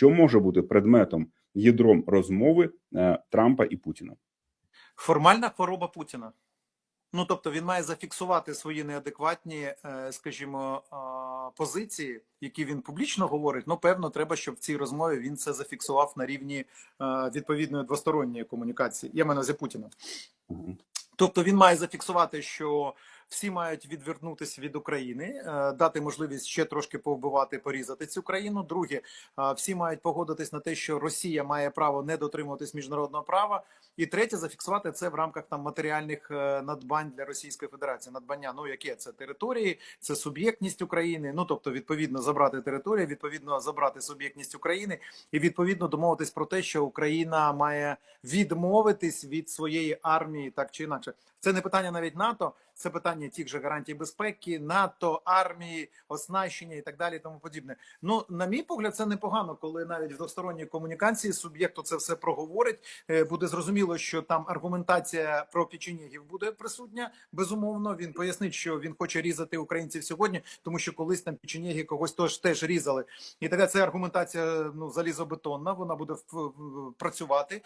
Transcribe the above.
що може бути предметом ядром розмови е, Трампа і Путіна. Формальна хвороба Путіна. Ну тобто він має зафіксувати свої неадекватні, е, скажімо, е, позиції, які він публічно говорить. Ну, певно, треба, щоб в цій розмові він це зафіксував на рівні е, відповідної двосторонньої комунікації. Я маю на Путіна. Тобто він має зафіксувати, що всі мають відвернутися від України, е, дати можливість ще трошки повбивати, порізати цю країну. Друге, е, всі мають погодитись на те, що Росія має право не дотримуватись міжнародного права. І третє, зафіксувати це в рамках там матеріальних е, надбань для Російської Федерації. Надбання, ну яке це території, це суб'єктність України. Ну тобто, відповідно, забрати територію, відповідно, забрати суб'єктність України, і відповідно домовитись про те, що Україна має відмовитись від своєї армії, так чи інакше. Це не питання навіть НАТО, це питання тих же гарантій безпеки, НАТО, армії, оснащення і так далі, і тому подібне. Ну, на мій погляд, це непогано, коли навіть в двосторонній комунікації суб'єкт це все проговорить. Е, Буде зрозуміло, що там аргументація про печенєгів буде присутня. Безумовно, він пояснить, що він хоче різати українців сьогодні, тому що колись там печенєги когось теж теж різали. І така це аргументація ну залізобетонна. Вона буде працювати.